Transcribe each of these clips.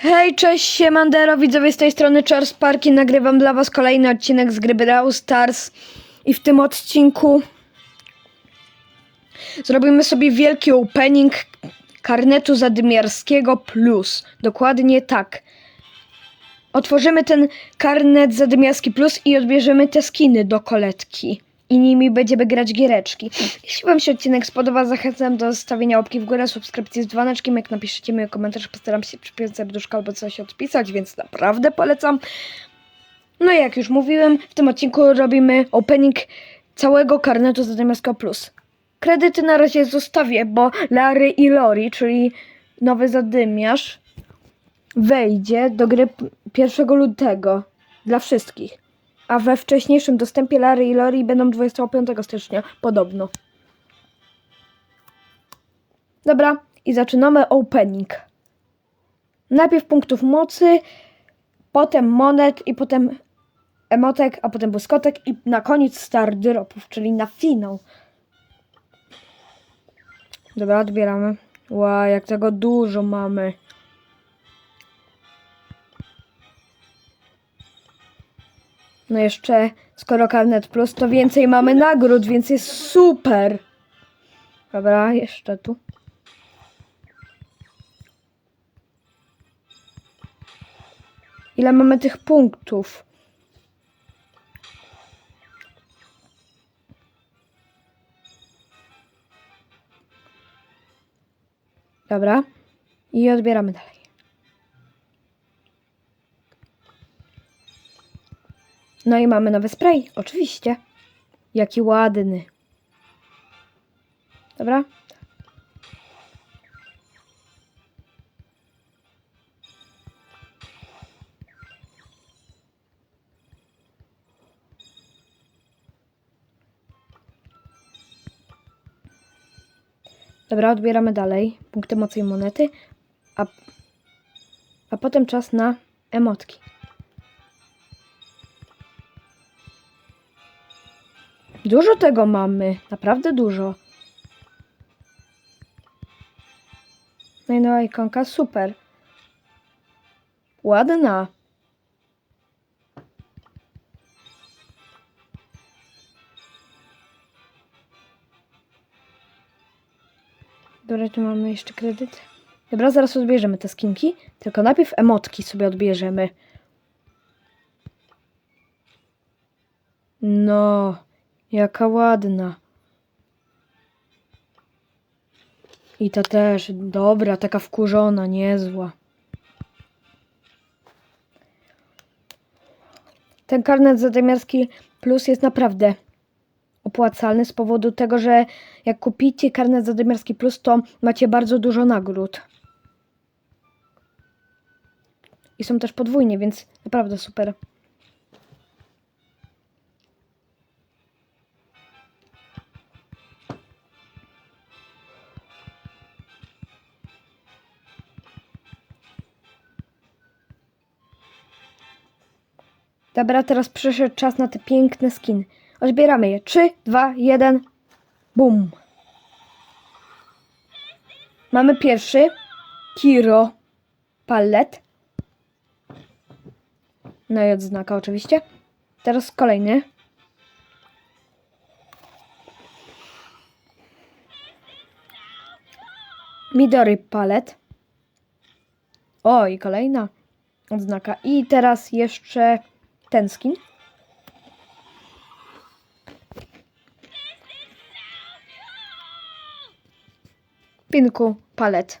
Hej, cześć, siemandero, widzowie z tej strony Charles Parki, nagrywam dla was kolejny odcinek z gry Brawl Stars i w tym odcinku zrobimy sobie wielki opening karnetu zadymiarskiego plus, dokładnie tak. Otworzymy ten karnet zadymiarski plus i odbierzemy te skiny do koletki. I nimi będziemy grać giereczki. Jeśli Wam się odcinek spodoba, zachęcam do zostawienia łapki w górę, subskrypcji z dzwoneczkiem. Jak napiszecie mi komentarz, postaram się przypiąć serduszko albo coś odpisać, więc naprawdę polecam. No i jak już mówiłem, w tym odcinku robimy opening całego karnetu Zadymiarskiego Plus. Kredyty na razie zostawię, bo Larry i Lori, czyli nowy zadymiarz, wejdzie do gry p- 1 lutego dla wszystkich. A we wcześniejszym dostępie Larry i Lori będą 25 stycznia, podobno. Dobra, i zaczynamy opening. Najpierw punktów mocy, potem monet i potem emotek, a potem błyskotek i na koniec star dropów, czyli na finał. Dobra, odbieramy. Ła, jak tego dużo mamy. No jeszcze, skoro karnet plus, to więcej mamy nagród, więc jest super. Dobra, jeszcze tu. Ile mamy tych punktów? Dobra. I odbieramy dalej. No i mamy nowy spray, oczywiście. Jaki ładny. Dobra. Dobra, odbieramy dalej. Punkty mocy i monety. A, a potem czas na emotki. Dużo tego mamy. Naprawdę dużo. No i nowa ikonka. Super. Ładna. Dobra, tu mamy jeszcze kredyt. Dobra, zaraz odbierzemy te skinki. Tylko najpierw emotki sobie odbierzemy. No, jaka ładna. I ta też, dobra, taka wkurzona, niezła. Ten karnet zadymiarski plus jest naprawdę opłacalny z powodu tego, że jak kupicie karnet zadymiarski plus, to macie bardzo dużo nagród. I są też podwójnie, więc naprawdę super. Dobra, teraz przyszedł czas na te piękne skiny. Odbieramy je. 3, 2, 1. Bum. Mamy pierwszy. Kiro. Pallet. No i odznaka oczywiście. Teraz kolejny. Midori palet. O, i kolejna odznaka. I teraz jeszcze ten skin. Pinku palet.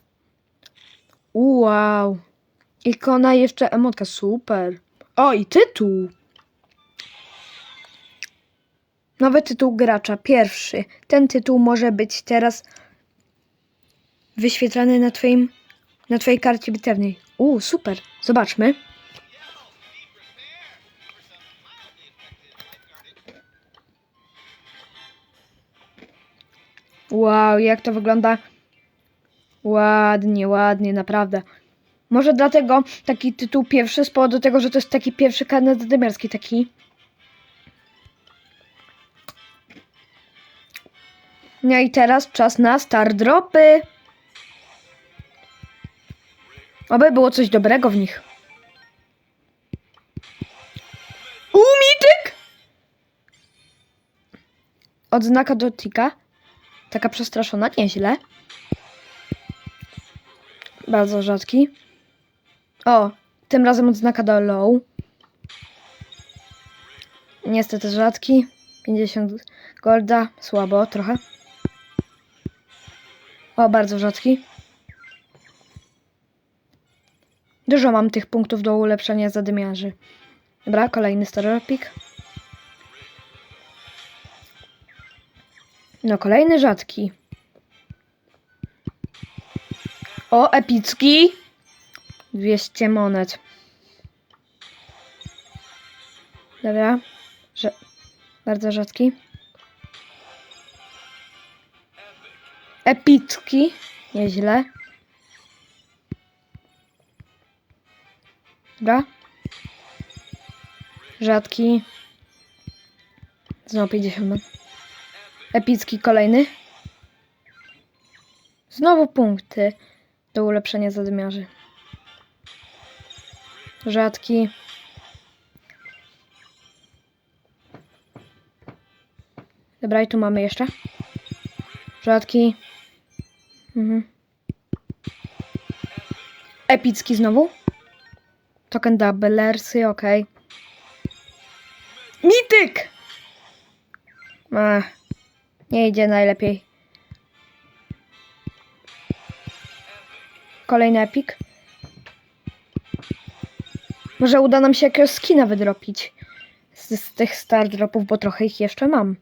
Wow. Ikona jeszcze emotka. Super. O, i tytuł. Nowy tytuł gracza. Pierwszy. Ten tytuł może być teraz wyświetlany na twoim na twojej karcie bitewnej. U, super. Zobaczmy. Wow, jak to wygląda ładnie, ładnie, naprawdę. Może dlatego taki tytuł pierwszy z powodu tego, że to jest taki pierwszy karnet zadymiarski, taki. No i teraz czas na star dropy. Oby było coś dobrego w nich. Umityk! Odznaka do tika. Taka przestraszona, nieźle. Bardzo rzadki. O, tym razem odznaka do low. Niestety rzadki. 50 golda. Słabo trochę. O, bardzo rzadki. Dużo mam tych punktów do ulepszenia zadymiarzy. Dobra, kolejny stereopik. No, kolejny rzadki. O, epicki. 200 monet. Dobra. Że... Bardzo rzadki. Epicki. Nieźle. Dobra. Rzadki. Znowu 50 monet. Epicki kolejny. Znowu punkty do ulepszenia zadymiarzy. Rzadki. Dobra, i tu mamy jeszcze. Rzadki. Mhm. Epicki znowu. Token double okej. Mityk! Ech, nie idzie najlepiej. Kolejny epik. Może uda nam się jakiegoś skina wydropić z, z tych star dropów, bo trochę ich jeszcze mam.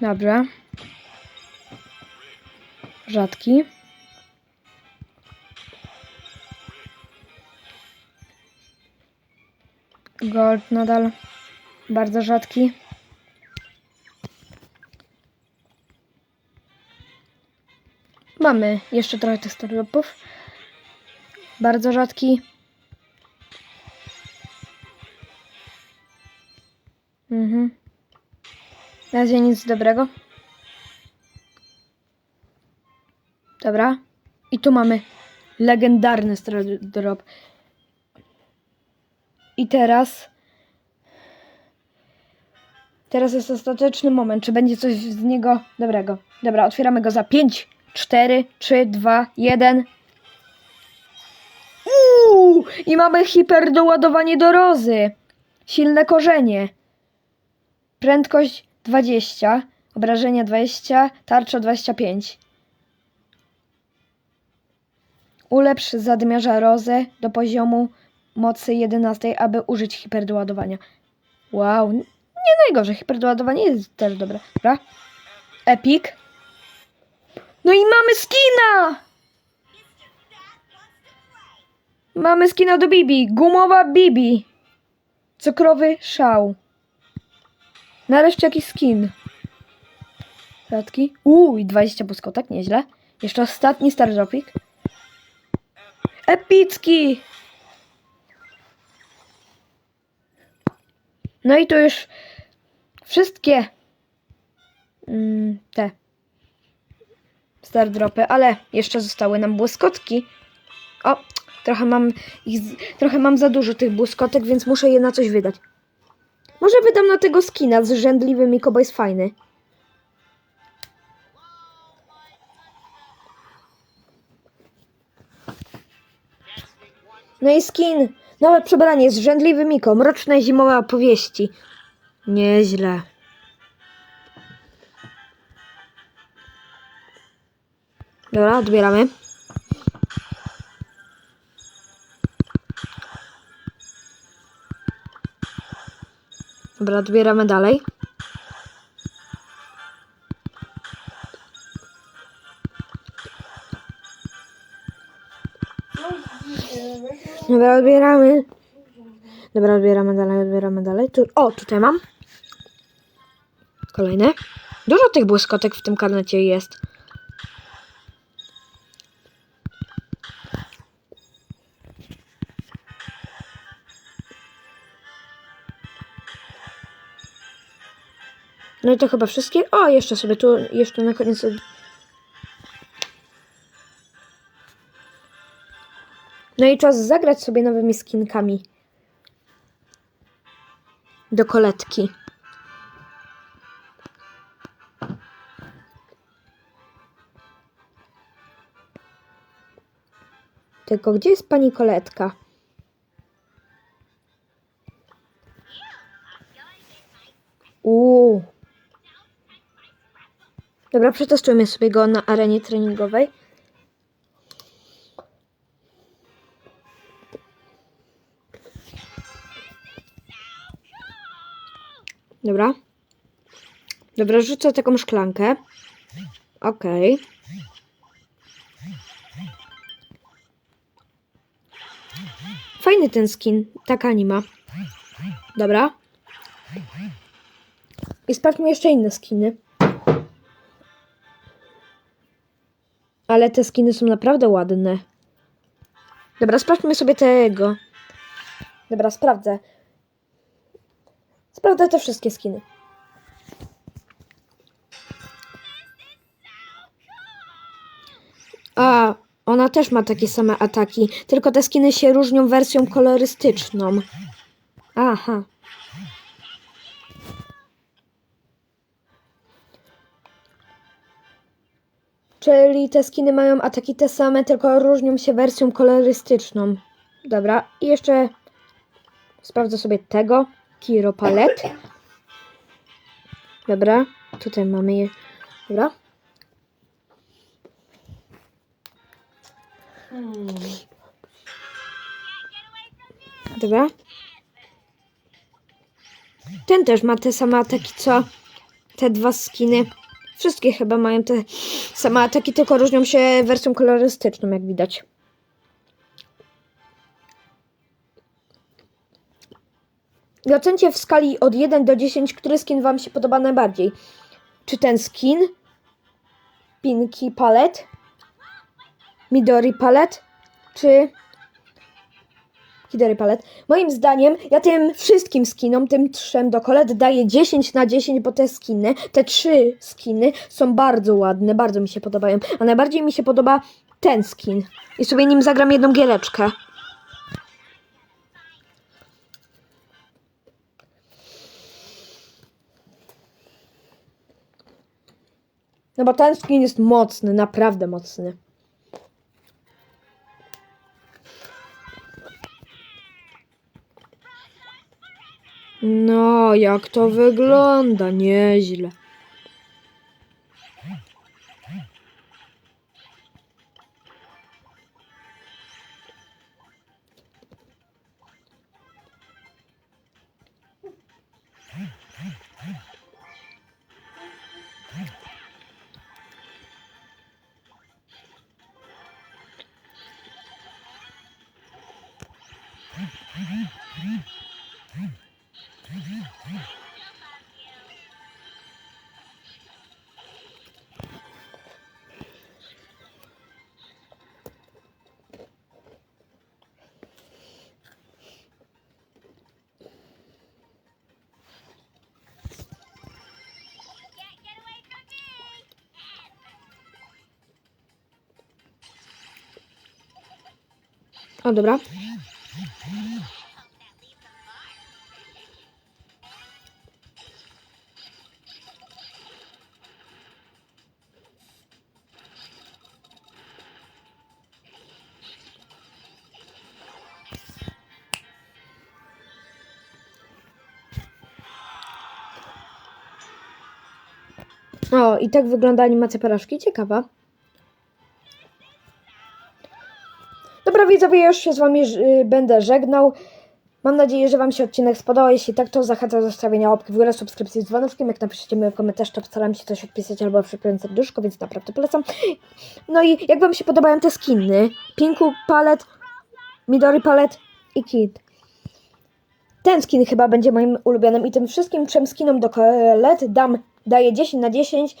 Dobra. Rzadki. Gold nadal bardzo rzadki. Mamy jeszcze trochę tych startupów. Bardzo rzadki. Mhm. Na razie nic dobrego. Dobra. I tu mamy legendarny drop. I teraz. Teraz jest ostateczny moment. Czy będzie coś z niego dobrego? Dobra, otwieramy go za 5, 4, 3, 2, 1. Uuu! I mamy hiperdoładowanie do rozy. Silne korzenie. Prędkość 20, obrażenia 20, tarcza 25. Ulepsz zadymiarza rozę do poziomu mocy 11, aby użyć hiperdoładowania. Wow, nie najgorzej, hiperdoładowanie jest też dobre. Dobra. Epic. No i mamy skina! Mamy skina do Bibi. Gumowa Bibi. Cukrowy szał. Nareszcie jakiś skin. Rzadki. Uuu, i 20 błyskotek, nieźle. Jeszcze ostatni stardropik. Epicki! No i to już wszystkie mm, te stardropy, ale jeszcze zostały nam błyskotki. O, trochę mam ich, trochę mam za dużo tych błyskotek, więc muszę je na coś wydać. Może wydam na tego skina z rzędliwym jest fajny. No i skin. Nowe przebranie z rzędliwy Miko. Mroczne zimowe opowieści. Nieźle. Dobra, odbieramy. Dobra, odbieramy dalej. Dobra, odbieramy. Dobra, odbieramy dalej, odbieramy dalej. Tu, o, tutaj mam. Kolejne. Dużo tych błyskotek w tym karnecie jest. No i to chyba wszystkie. O, jeszcze sobie tu, jeszcze na koniec. No i czas zagrać sobie nowymi skinkami. Do koletki. Tylko gdzie jest pani koletka? Uuu. Dobra, przetestujmy sobie go na arenie treningowej. Dobra. Dobra, rzucę taką szklankę. Okej. Fajny ten skin, taka anima. Dobra. I sprawdźmy jeszcze inne skiny. Ale te skiny są naprawdę ładne. Dobra, sprawdźmy sobie tego. Dobra, sprawdzę. Sprawdzę te wszystkie skiny. A, ona też ma takie same ataki, tylko te skiny się różnią wersją kolorystyczną. Aha. Czyli te skiny mają ataki te same, tylko różnią się wersją kolorystyczną. Dobra, i jeszcze sprawdzę sobie tego. Kiro Palet. Dobra, tutaj mamy je. Dobra. Dobra. Ten też ma te same ataki, co te dwa skiny. Wszystkie chyba mają te same ataki, tylko różnią się wersją kolorystyczną, jak widać. I ocencie w skali od 1 do 10, który skin Wam się podoba najbardziej. Czy ten skin? Pinky Palette? Midori Palette? Czy Hidori Palette? Moim zdaniem, ja tym wszystkim skinom, tym trzem do kolet daję 10 na 10, bo te skiny, te trzy skiny są bardzo ładne, bardzo mi się podobają. A najbardziej mi się podoba ten skin. I sobie nim zagram jedną giereczkę. No bo ten skin jest mocny, naprawdę mocny. No, jak to wygląda? Nieźle. O, dobra. O, i tak wygląda animacja porażki. Ciekawa. Widzowie, już się z wami y, będę żegnał. Mam nadzieję, że wam się odcinek spodobał. Jeśli tak, to zachęcam do zostawienia łapki w górę, subskrypcji z dzwoneczkiem. Jak napiszecie mi komentarz, to postaram się coś odpisać albo przypiąć serduszko, więc naprawdę polecam. No i jak wam się podobają te skiny? Pinku Palet, Midori Palet i Kid. Ten skin chyba będzie moim ulubionym i tym wszystkim trzem skinom do kolet dam, daję 10 na 10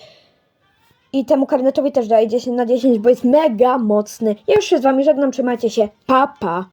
i temu karnetowi też daję 10 na 10, bo jest mega mocny. Ja już się z wami żegnam, trzymajcie się, pa pa!